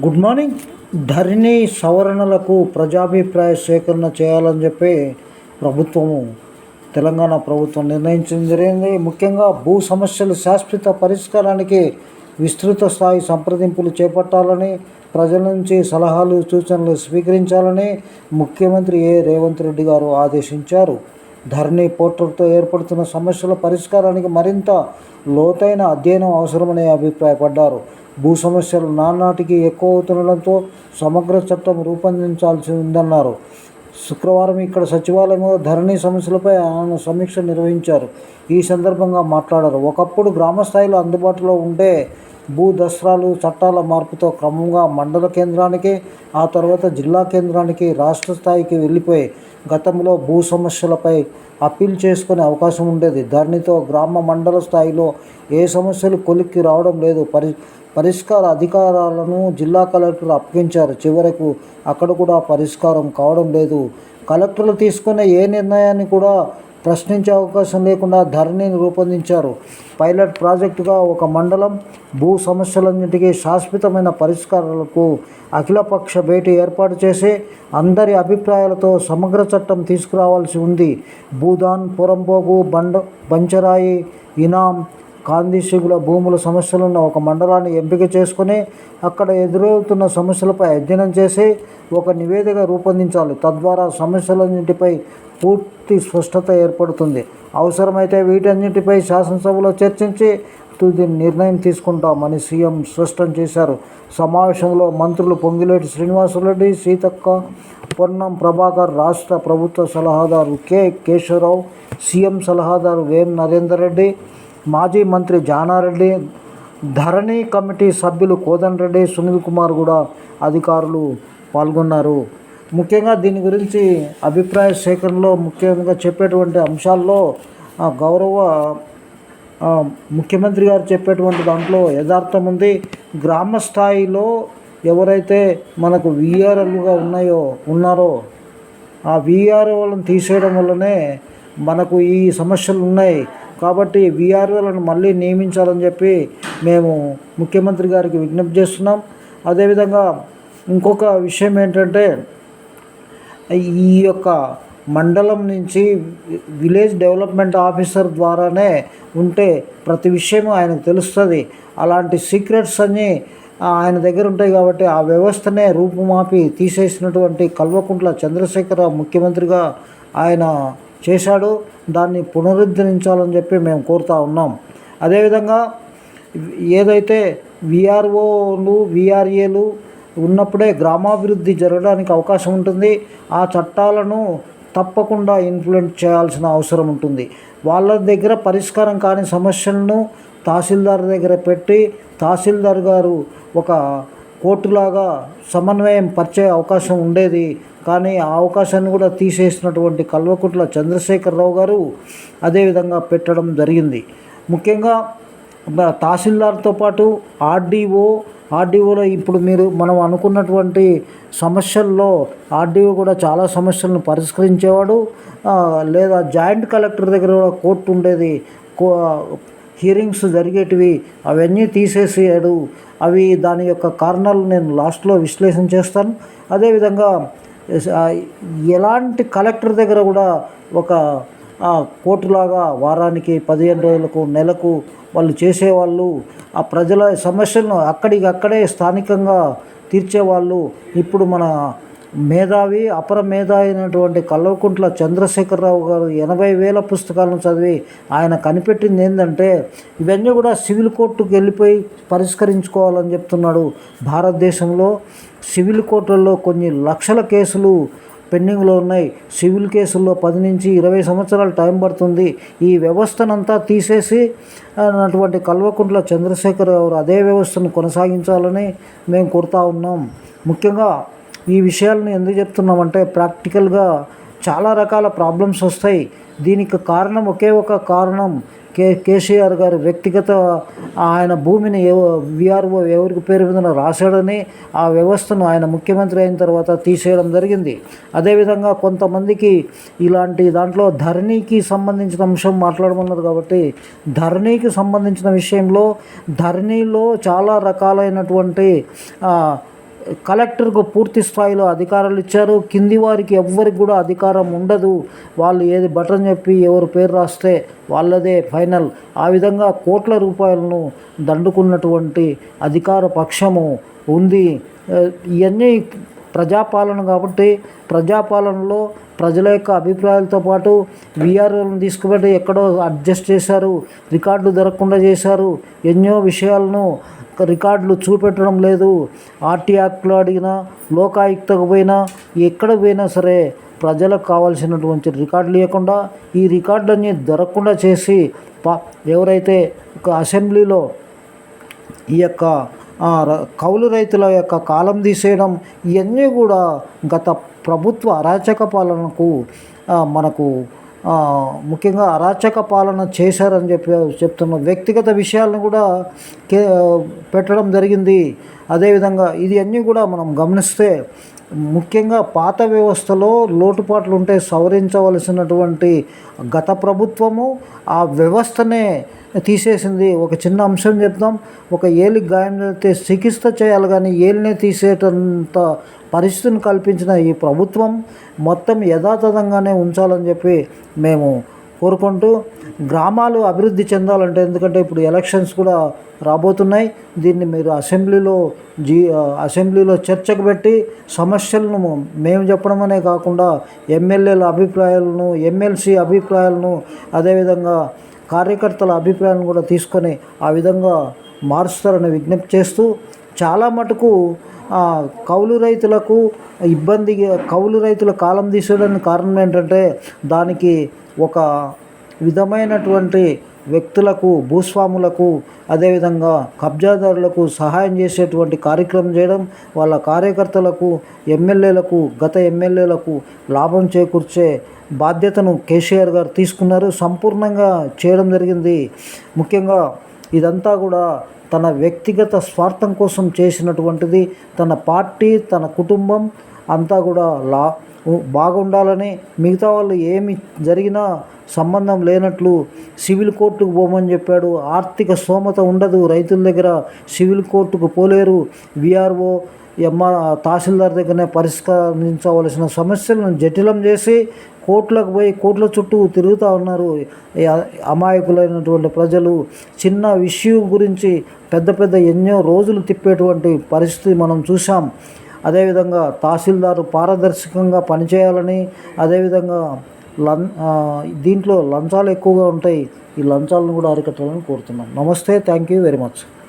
Good morning. ధరణి సవరణలకు ప్రజాభిప్రాయ సేకరణ చేయాలని చెప్పి ప్రభుత్వము తెలంగాణ ప్రభుత్వం నిర్ణయించడం జరిగింది. ముఖ్యంగా భూ సమస్యలు శాశ్వత పరిష్కారానికి విస్తృత స్థాయి సంప్రదింపులు చేపట్టాలని ప్రజల నుంచి సలహాలు సూచనలు స్వీకరించాలని ముఖ్యమంత్రి ఏ. రేవంత్ రెడ్డి గారు ఆదేశించారు. ధరణి పోర్టల్తో ఏర్పడుతున్న సమస్యల పరిష్కారానికి మరింత లోతైన అధ్యయనం అవసరమని అభిప్రాయపడ్డారు. భూ సమస్యలు నానాటికి ఎక్కువ అవుతుండడంతో సమగ్ర చట్టం రూపొందించాల్సి ఉందన్నారు. శుక్రవారం ఇక్కడ సచివాలయంలో ధరణి సమస్యలపై ఆయన సమీక్ష నిర్వహించారు. ఈ సందర్భంగా మాట్లాడారు. ఒకప్పుడు గ్రామ స్థాయిలో అందుబాటులో ఉండే భూ దసరాలు చట్టాల మార్పుతో క్రమంగా మండల కేంద్రానికి ఆ తర్వాత జిల్లా కేంద్రానికి రాష్ట్ర స్థాయికి వెళ్ళిపోయి గతంలో భూ సమస్యలపై అప్పీల్ చేసుకునే అవకాశం ఉండేది. దానితో గ్రామ మండల స్థాయిలో ఏ సమస్యలు కొలిక్కి రావడం లేదు. పరి పరిష్కార అధికారాలను జిల్లా కలెక్టర్ అప్పగించారు. చివరకు అక్కడ కూడా పరిష్కారం కావడం లేదు. కలెక్టర్లు తీసుకునే ఏ నిర్ణయాన్ని కూడా ప్రశ్నించే అవకాశం లేకుండా ధరణిని రూపొందించారు. పైలట్ ప్రాజెక్టుగా ఒక మండలం భూ సమస్యలన్నింటికీ శాశ్వతమైన పరిష్కారాలకు అఖిలపక్ష భేటీ ఏర్పాటు చేసి అందరి అభిప్రాయాలతో సమగ్ర చట్టం తీసుకురావాల్సి ఉంది. భూదాన్ పురంపోగు బండ బంచరాయి ఇనాం కాందిశిగుల భూముల సమస్యలున్న ఒక మండలాన్ని ఎంపిక చేసుకుని అక్కడ ఎదురవుతున్న సమస్యలపై అధ్యయనం చేసి ఒక నివేదిక రూపొందించాలి. తద్వారా సమస్యలన్నింటిపై పూర్తి స్పష్టత ఏర్పడుతుంది. అవసరమైతే వీటన్నిటిపై శాసనసభలో చర్చించి తుది నిర్ణయం తీసుకుంటామని సీఎం స్పష్టం చేశారు. సమావేశంలో మంత్రులు పొంగిలేటి శ్రీనివాసరెడ్డి సీతక్క పొన్నం ప్రభాకర్ రాష్ట్ర ప్రభుత్వ సలహాదారు కె. కేశవరావు సీఎం సలహాదారు వేం నరేందర్ రెడ్డి మాజీ మంత్రి జానారెడ్డి ధరణి కమిటీ సభ్యులు కోదన్ రెడ్డి సునీల్ కుమార్ కూడా అధికారులు పాల్గొన్నారు. ముఖ్యంగా దీని గురించి అభిప్రాయ సేకరణలో ముఖ్యంగా చెప్పేటువంటి అంశాల్లో ఆ, గౌరవ ముఖ్యమంత్రి గారు చెప్పేటువంటి దాంట్లో యథార్థం ఉంది. గ్రామ స్థాయిలో ఎవరైతే మనకు విఆర్ఎల్గా ఉన్నాయో ఉన్నారో ఆ విఆర్ఓలను తీసేయడం వల్లనే మనకు ఈ సమస్యలు ఉన్నాయి. కాబట్టి విఆర్ఓలను మళ్ళీ నియమించాలని చెప్పి మేము ముఖ్యమంత్రి గారికి విజ్ఞప్తి చేస్తున్నాం. అదేవిధంగా ఇంకొక విషయం ఏంటంటే ఈ యొక్క మండలం నుంచి విలేజ్ డెవలప్మెంట్ ఆఫీసర్ ద్వారానే ఉంటే ప్రతి విషయం ఆయనకు తెలుస్తుంది. అలాంటి సీక్రెట్స్ అన్నీ ఆయన దగ్గర ఉంటాయి కాబట్టి ఆ వ్యవస్థనే రూపుమాపి తీసేసినటువంటి కల్వకుంట్ల చంద్రశేఖరరావు ముఖ్యమంత్రిగా ఆయన చేశాడు. దాన్ని పునరుద్ధరించాలని చెప్పి మేము కోరుతా ఉన్నాం. అదేవిధంగా ఏదైతే విఆర్ఓలు విఆర్ఏలు ఉన్నప్పుడే గ్రామాభివృద్ధి జరగడానికి అవకాశం ఉంటుంది. ఆ చట్టాలను తప్పకుండా ఇన్ఫ్లుయెన్స్ చేయాల్సిన అవసరం ఉంటుంది. వాళ్ళ దగ్గర పరిష్కారం కాని సమస్యలను తహసీల్దార్ దగ్గర పెట్టి తహసీల్దార్ గారు ఒక కోర్టులాగా సమన్వయం పరిచే అవకాశం ఉండేది. కానీ ఆ అవకాశాన్ని కూడా తీసేసినటువంటి కల్వకుట్ల చంద్రశేఖరరావు గారు అదేవిధంగా పెట్టడం జరిగింది. ముఖ్యంగా తహసీల్దార్తో పాటు ఆర్డీఓ ఆర్డీఓలో ఇప్పుడు మీరు మనం అనుకున్నటువంటి సమస్యల్లో ఆర్డీఓ కూడా చాలా సమస్యలను పరిష్కరించేవాడు. లేదా జాయింట్ కలెక్టర్ దగ్గర కూడా కోర్టు ఉండేది. కో హియరింగ్స్ జరిగేటివి అవన్నీ తీసేసాడు. అవి దాని యొక్క కారణాలు నేను లాస్ట్లో విశ్లేషణ చేస్తాను. అదేవిధంగా ఎలాంటి కలెక్టర్ దగ్గర కూడా ఒక కోర్టులాగా వారానికి పదిహేను రోజులకు నెలకు వాళ్ళు చేసేవాళ్ళు ఆ ప్రజల సమస్యలను అక్కడికక్కడే స్థానికంగా తీర్చేవాళ్ళు. ఇప్పుడు మన మేధావి అపర మేధావి అయినటువంటి కల్వకుంట్ల చంద్రశేఖరరావు గారు ఎనభై వేల పుస్తకాలను చదివి ఆయన కనిపెట్టింది ఏంటంటే ఇవన్నీ కూడా సివిల్ కోర్టుకు వెళ్ళిపోయి పరిష్కరించుకోవాలని చెప్తున్నాడు. భారతదేశంలో సివిల్ కోర్టుల్లో కొన్ని లక్షల కేసులు పెండింగ్లో ఉన్నాయి. సివిల్ కేసుల్లో పది నుంచి ఇరవై సంవత్సరాలు టైం పడుతుంది. ఈ వ్యవస్థనంతా తీసేసి అన్నటువంటి కల్వకుంట్ల చంద్రశేఖర్ గారు అదే వ్యవస్థను కొనసాగించాలని మేము కోరుతా ఉన్నాం. ముఖ్యంగా ఈ విషయాలను ఎందుకు చెప్తున్నామంటే ప్రాక్టికల్గా చాలా రకాల ప్రాబ్లమ్స్ వస్తాయి. దీనికి కారణం ఒకే ఒక కారణం. కే కేసీఆర్ గారు వ్యక్తిగత ఆయన భూమిని విఆర్ఓ ఎవరికి పేరు మీద రాశాడని ఆ వ్యవస్థను ఆయన ముఖ్యమంత్రి అయిన తర్వాత తీసేయడం జరిగింది. అదేవిధంగా కొంతమందికి ఇలాంటి దాంట్లో ధరణికి సంబంధించిన అంశం మాట్లాడమన్నారు కాబట్టి ధరణికి సంబంధించిన విషయంలో ధరణిలో చాలా రకాలైనటువంటి కలెక్టర్కు పూర్తి స్థాయిలో అధికారాలు ఇచ్చారు. కింది వారికి ఎవ్వరికి కూడా అధికారం ఉండదు. వాళ్ళు ఏది బటన్ చెప్పి ఎవరు పేరు రాస్తే వాళ్ళదే ఫైనల్. ఆ విధంగా కోట్ల రూపాయలను దండుకున్నటువంటి అధికార పక్షము ఉంది. ఇవన్నీ ప్రజాపాలన కాబట్టి ప్రజాపాలనలో ప్రజల యొక్క అభిప్రాయాలతో పాటు విఆర్ఓలను తీసుకుబెట్టి ఎక్కడో అడ్జస్ట్ చేశారు. రికార్డులు దొరకకుండా చేశారు. ఎన్నో విషయాలను రికార్డులు చూపెట్టడం లేదు. ఆర్టీ యాక్ట్లో అడిగినా లోకాయుక్తకు పోయినా ఎక్కడ పోయినా సరే ప్రజలకు కావాల్సినటువంటి రికార్డులు ఇవ్వకుండా ఈ రికార్డులన్నీ దొరకకుండా చేసి పా ఎవరైతే ఒక అసెంబ్లీలో ఈ యొక్క కౌలు రైతుల యొక్క కాలం తీసేయడం ఇవన్నీ కూడా గత ప్రభుత్వ అరాచక పాలనకు మనకు ముఖ్యంగా అరాచక పాలన చేశారని చెప్పి చెప్తున్న వ్యక్తిగత విషయాలను కూడా కే పెట్టడం జరిగింది. అదేవిధంగా ఇది అన్నీ కూడా మనం గమనిస్తే ముఖ్యంగా పాత వ్యవస్థలో లోటుపాట్లు ఉంటే సవరించవలసినటువంటి గత ప్రభుత్వము ఆ వ్యవస్థనే తీసేసింది. ఒక చిన్న అంశం చెప్తాం ఒక ఏలికి గాయం జరిగితే చికిత్స చేయాలి కానీ ఏలినే తీసేటంత పరిస్థితిని కల్పించిన ఈ ప్రభుత్వం మొత్తం యథాతథంగానే ఉంచాలని చెప్పి మేము కోరుకుంటూ గ్రామాలు అభివృద్ధి చెందాలంటే ఎందుకంటే ఇప్పుడు ఎలక్షన్స్ కూడా రాబోతున్నాయి. దీన్ని మీరు అసెంబ్లీలో జీ అసెంబ్లీలో చర్చకు పెట్టి సమస్యలను మేము చెప్పడం అనే కాకుండా ఎమ్మెల్యేల అభిప్రాయాలను ఎమ్మెల్సీ అభిప్రాయాలను అదేవిధంగా కార్యకర్తల అభిప్రాయాలను కూడా తీసుకొని ఆ విధంగా మారుస్తారని విజ్ఞప్తి చేస్తూ చాలా మటుకు కౌలు రైతులకు ఇబ్బంది కౌలు రైతుల కాలం తీసుకోవడానికి కారణం ఏంటంటే దానికి ఒక విధమైనటువంటి వ్యక్తులకు భూస్వాములకు అదేవిధంగా కబ్జాదారులకు సహాయం చేసేటువంటి కార్యక్రమం చేయడం వాళ్ళ కార్యకర్తలకు ఎమ్మెల్యేలకు గత ఎమ్మెల్యేలకు లాభం చేకూర్చే బాధ్యతను కేసీఆర్ గారు తీసుకున్నారు. సంపూర్ణంగా చేయడం జరిగింది. ముఖ్యంగా ఇదంతా కూడా తన వ్యక్తిగత స్వార్థం కోసం చేసినటువంటిది తన పార్టీ తన కుటుంబం అంతా కూడా లా బాగుండాలని మిగతా వాళ్ళు ఏమి జరిగినా సంబంధం లేనట్లు సివిల్ కోర్టుకు పోమని చెప్పాడు. ఆర్థిక స్తోమత ఉండదు. రైతుల దగ్గర సివిల్ కోర్టుకు పోలేరు. విఆర్ఓ ఎంఆర్ తహసీల్దార్ దగ్గరనే పరిష్కరించవలసిన సమస్యలను జటిలం చేసి కోట్లకు పోయి కోట్ల చుట్టూ తిరుగుతూ ఉన్నారు. ఈ అమాయకులైనటువంటి ప్రజలు చిన్న విషయం గురించి పెద్ద పెద్ద ఎన్నో రోజులు తిప్పేటువంటి పరిస్థితి మనం చూసాం అదేవిధంగా తహసీల్దారు పారదర్శకంగా పనిచేయాలని అదేవిధంగా లం దీంట్లో లంచాలు ఎక్కువగా ఉంటాయి. ఈ లంచాలను కూడా అరికట్టాలని కోరుతున్నాం. నమస్తే. Thank you very much.